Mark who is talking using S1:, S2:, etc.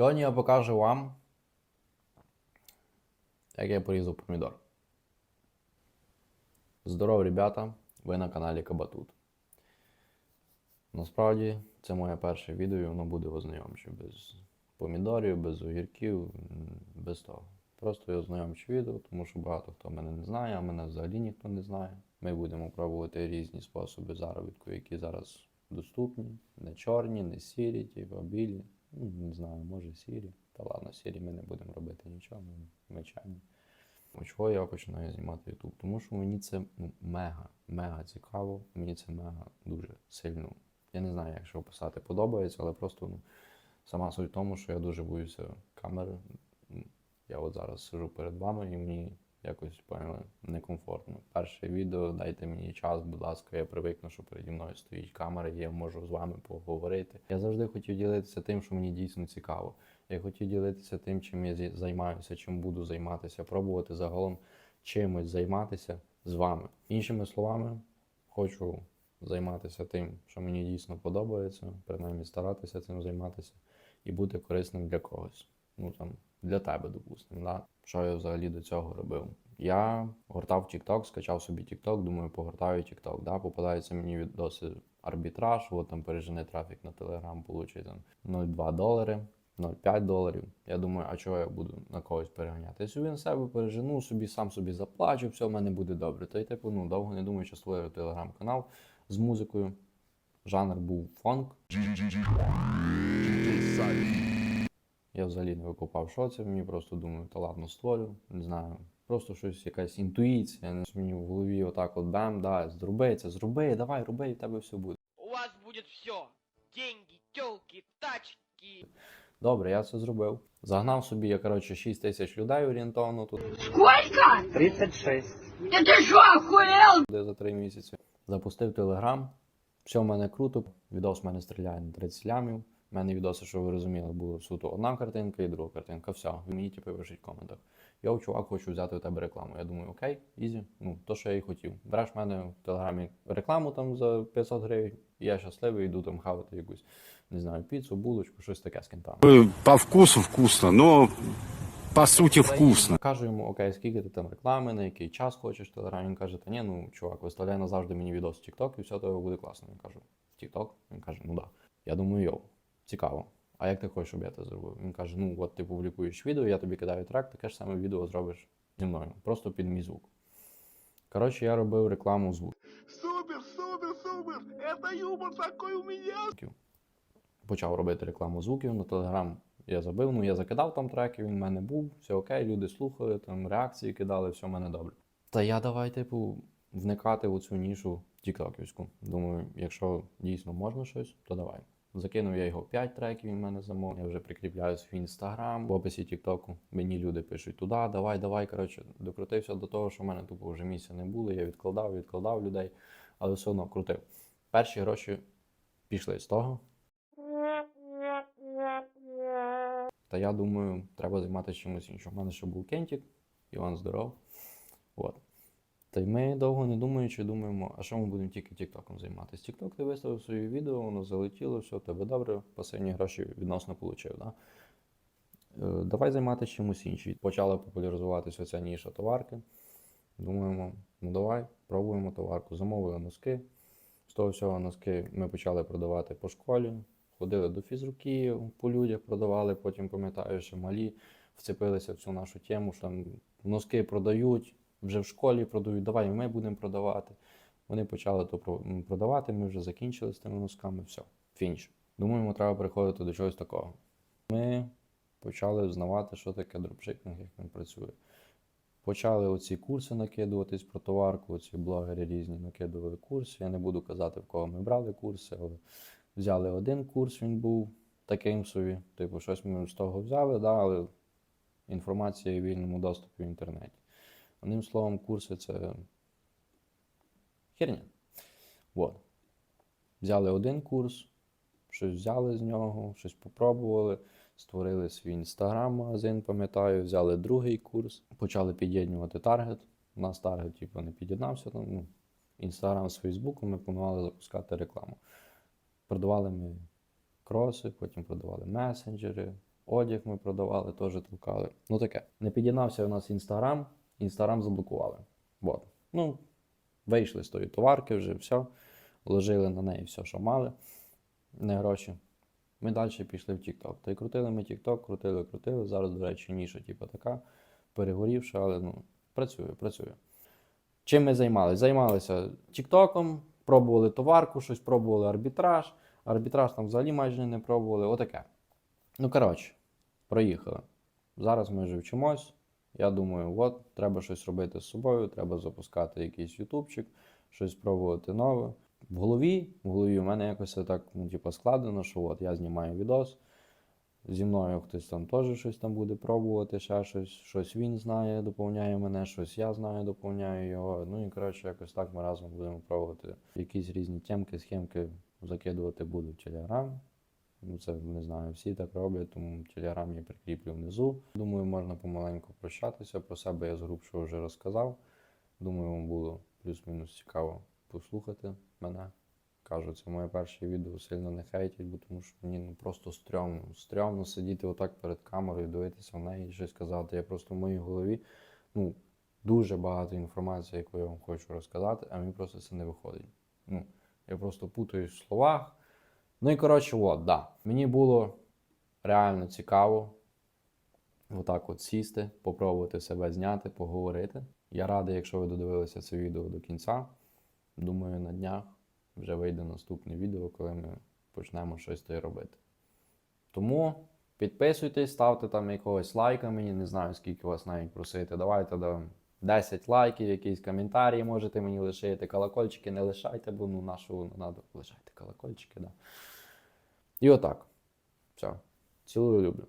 S1: Сьогодні я покажу вам, як я порізав помідор. Здорово, ребята! Ви на каналі Кабатут. Насправді, це моє перше відео, і воно буде ознайомче. Без помідорів, без огірків, без того. Просто я ознайомче відео, тому що багато хто мене не знає, а мене взагалі ніхто не знає. Ми будемо пробувати різні способи заробітку, які зараз доступні. Не чорні, не сірі, типу білі. Ну, не знаю, може сірі. Та ладно, сірі ми не будемо робити нічого, ми. Ну, Чого я починаю знімати YouTube? Тому що мені це ну, мега, мега цікаво, мені це мега дуже сильно. Я не знаю, як що описати, подобається, але просто ну, сама суть в тому, що я дуже боюся камери. Я от зараз сижу перед вами і мені якось поняли, некомфортно. Перше відео, дайте мені час, будь ласка, я привикну, що переді мною стоїть камера, я можу з вами поговорити. Я завжди хотів ділитися тим, що мені дійсно цікаво. Я хотів ділитися тим, чим я займаюся, чим буду займатися, пробувати загалом чимось займатися з вами. Іншими словами, хочу займатися тим, що мені дійсно подобається, принаймні старатися цим займатися і бути корисним для когось. Ну там для тебе, допустимо. Да? Що я взагалі до цього робив? Я гортав TikTok, скачав собі TikTok, думаю, погортаю TikTok. Да? Попадаються мені відоси арбітраж, от там пережене трафік на Telegram, получить там 0,2 долари. 0,5 доларів. Я думаю, а чого я буду на когось переганяти? Я собі на себе пережену, собі сам собі заплачу, все в мене буде добре. Та й типу, ну довго не думаючи, створив телеграм-канал з музикою. Жанр був фонк. Я взагалі не викопав, що це. Мені просто думаю, та ладно, створю, не знаю. Просто щось, якась інтуїція. не Мені в голові отак от бем, да, зроби це, зроби, давай, роби, і в тебе все буде.
S2: У вас будет все. Деньги, телки, тачки.
S1: Добре, я це зробив. Загнав собі, я коротше, 6 тисяч людей орієнтовно тут.
S3: Сколько?
S4: 36.
S3: Да ты что, охуел?
S1: де за три місяці. Запустив телеграм. Все в мене круто. Відос в мене стріляє на 30 лямів. У мене відоси, що ви розуміли, було суто одна картинка і друга картинка. Все. І мені типу пишуть в коментах. Йоу, чувак, хочу взяти у тебе рекламу. Я думаю, окей, ізі. Ну, то, що я і хотів. Береш в мене в телеграмі рекламу там за 500 гривень, і я щасливий, йду там хавати якусь, не знаю, піцу, булочку, щось таке з кентами.
S5: Э, По вкусу вкусно, но по сути вкусно.
S1: Кажу йому, окей, скільки ти там реклами, на який час хочеш в Телеграмі. Він каже, та ні, ну чувак, виставляй назавжди мені відос в TikTok і все тебе буде класно. Я кажу, в TikTok? Він каже, ну да. Я думаю, йоу, цікаво. А як ти хочеш, щоб я це зробив? Він каже: ну от ти публікуєш відео, я тобі кидаю трек, таке ж саме відео зробиш зі мною, просто під мій звук. Коротше, я робив рекламу звук.
S6: Супер, супер, супер! Это юмор такой у меня!
S1: почав робити рекламу звуків на Телеграм. Я забив, ну я закидав там треки, він в мене був, все окей, люди слухали, там реакції кидали, все в мене добре. Та я давай, типу, вникати в цю нішу тіктоківську. Думаю, якщо дійсно можна щось, то давай. Закинув я його 5 треків, він в мене замов. Я вже прикріпляю свій інстаграм в описі Тіктоку. Мені люди пишуть туди, давай, давай. Коротше, докрутився до того, що в мене тупо вже місця не було. Я відкладав, відкладав людей, але все одно крутив. Перші гроші пішли з того. Та я думаю, треба займатися чимось іншим. У мене ще був Кентік, Іван здоров. От. Та й ми довго не думаючи, думаємо, а що ми будемо тільки Тіктоком займатися. Тікток ти виставив своє відео, воно залетіло, все, тебе добре, пасивні гроші відносно отримав. Да? Е, давай займатися чимось іншим. Почала популяризуватися оця ніша товарки. Думаємо, ну давай, пробуємо товарку. Замовили носки. З того всього носки ми почали продавати по школі. Ходили до фізруків, по людях продавали, потім пам'ятаю, що малі вцепилися в цю нашу тему, що там носки продають, вже в школі продають, давай ми будемо продавати. Вони почали то продавати, ми вже закінчили з тими носками, все, фініш. Думаємо, треба переходити до чогось такого. Ми почали знавати, що таке дропшипінг, як він працює. Почали оці курси накидуватись про товарку, оці блогери різні накидували курси. Я не буду казати, в кого ми брали курси, але взяли один курс, він був таким собі. Типу, щось ми з того взяли, да, але інформація в вільному доступі в інтернеті. Одним словом, курси це херня. От. Взяли один курс, щось взяли з нього, щось попробували, створили свій інстаграм-магазин, пам'ятаю, взяли другий курс, почали під'єднувати таргет. У нас таргет типу, не під'єднався. Там, ну, Інстаграм з Фейсбуком ми планували запускати рекламу. Продавали ми кроси, потім продавали месенджери, одяг ми продавали, теж толкали. Ну таке. Не підігнався у нас інстаграм, інстаграм заблокували. Вот. Ну, вийшли з тої товарки вже, все. Ложили на неї все, що мали, не гроші. Ми далі пішли в TikTok. Та й крутили ми TikTok, крутили, крутили. Зараз, до речі, ніша, типу, така, перегорівша, але ну, працює, працює. Чим ми займалися? Займалися Тіктоком, пробували товарку, щось пробували арбітраж. Арбітраж там взагалі майже не пробували. Отаке. Ну, коротше, проїхали. Зараз ми вже вчимось. Я думаю, от, треба щось робити з собою, треба запускати якийсь ютубчик, щось пробувати нове. В голові, в голові у мене якось так ну, типу, складено, що от я знімаю відос. Зі мною хтось там теж щось там буде пробувати, ще щось, щось він знає, доповняє мене, щось я знаю, доповняю його. Ну і коротше, якось так ми разом будемо пробувати якісь різні темки, схемки закидувати буду в Телеграм. Ну, це не знаю, всі так роблять, тому Телеграм я прикріплю внизу. Думаю, можна помаленьку прощатися. Про себе я згрубшого вже розказав. Думаю, вам було плюс-мінус цікаво послухати мене. Кажу, це моє перше відео сильно не хейтять, бо тому що мені ну, просто стрьомно. Стрьомно сидіти отак перед камерою, дивитися в неї і щось казати. Я просто в моїй голові ну, дуже багато інформації, яку я вам хочу розказати, а мені просто це не виходить. Ну, я просто путаюсь в словах. Ну і коротше, от, да. Мені було реально цікаво отак от сісти, попробувати себе зняти, поговорити. Я радий, якщо ви додивилися це відео до кінця. Думаю, на днях вже вийде наступне відео, коли ми почнемо щось то робити. Тому підписуйтесь, ставте там якогось лайка мені, не знаю, скільки вас навіть просити. Давайте да, 10 лайків, якісь коментарі можете мені лишити. Колокольчики не лишайте, бо ну нашого треба. Лишайте колокольчики, да. І отак. Все. Цілую, люблю.